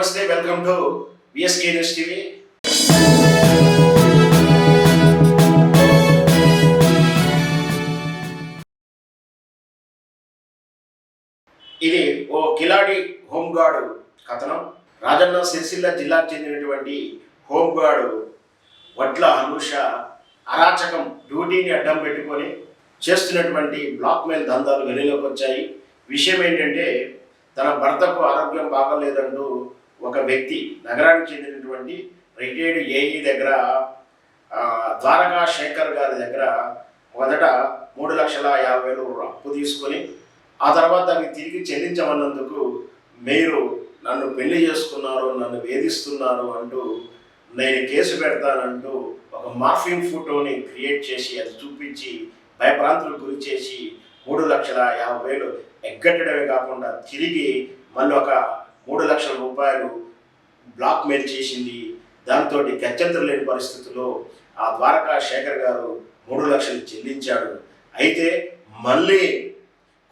నమస్తే welcome to V S K news TV ఇది ఓ కిలాడి హోంగార్డు కథనం. రాజన్న సిరిసిల్ల జిల్లాకు చెందినటువంటి హోంగార్డు వడ్ల హనుష అరాచకం డ్యూటీని అడ్డం పెట్టుకొని చేస్తున్నటువంటి బ్లాక్ మెయిల్ దందాలు వెలుగులోకి వచ్చాయి. విషయం ఏంటంటే తన భర్తకు ఆరోగ్యం బాగలేదంటూ ఒక వ్యక్తి నగరానికి చెందినటువంటి రిటైర్డ్ ఏఈ దగ్గర ద్వారకా శేఖర్ గారి దగ్గర మొదట మూడు లక్షల యాభై వేలు అప్పు తీసుకొని ఆ తర్వాత అవి తిరిగి చెల్లించమన్నందుకు మీరు నన్ను పెళ్ళి చేసుకున్నారు నన్ను వేధిస్తున్నారు అంటూ నేను కేసు పెడతానంటూ ఒక మార్ఫింగ్ ఫోటోని క్రియేట్ చేసి అది చూపించి భయభ్రాంతులు గురి చేసి మూడు లక్షల యాభై వేలు ఎగ్గట్టడమే కాకుండా తిరిగి మళ్ళీ ఒక మూడు లక్షల రూపాయలు బ్లాక్ మెయిల్ చేసింది. దాంతో గత్యంతరం లేని పరిస్థితుల్లో ఆ ద్వారకా శేఖర్ గారు మూడు లక్షలు చెల్లించాడు. అయితే మళ్ళీ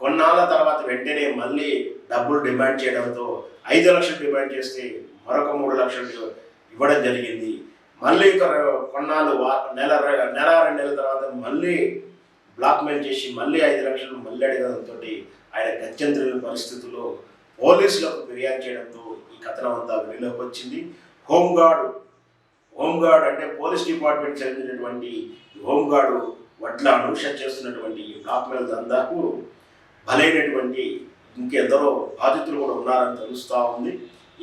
కొన్నాళ్ళ తర్వాత వెంటనే మళ్ళీ డబ్బులు డిమాండ్ చేయడంతో ఐదు లక్షలు డిమాండ్ చేస్తే మరొక మూడు లక్షలు ఇవ్వడం జరిగింది. మళ్ళీ కొన్నాళ్ళు వా- నెల నెల రెండు నెలల తర్వాత మళ్ళీ బ్లాక్ మెయిల్ చేసి మళ్ళీ ఐదు లక్షలు మళ్ళీ అడగడంతో ఆయన గత్యంతరం పరిస్థితుల్లో పోలీసులకు ఫిర్యాదు చేయడంతో ఈ కథనం అంతా వెలుగులోకి వచ్చింది. Home guard. హోంగార్డ్ అంటే పోలీస్ డిపార్ట్మెంట్ చెందినటువంటి హోంగార్డు వడ్ల అనూష చేస్తున్నటువంటి ఈ బ్లాక్ దందాకు బలైనటువంటి ఇంకెందరో బాధితులు కూడా ఉన్నారని తెలుస్తూ ఉంది.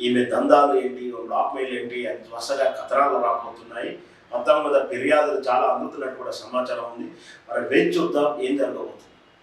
ఈమె దందాలు ఏంటి బ్లాక్ ఏంటి అని వరుసగా కథనాలు రాబోతున్నాయి. మొత్తం మీద ఫిర్యాదులు చాలా అందుతున్నట్టు కూడా సమాచారం ఉంది. మరి వేచి చూద్దాం ఏం జరగబోతుంది?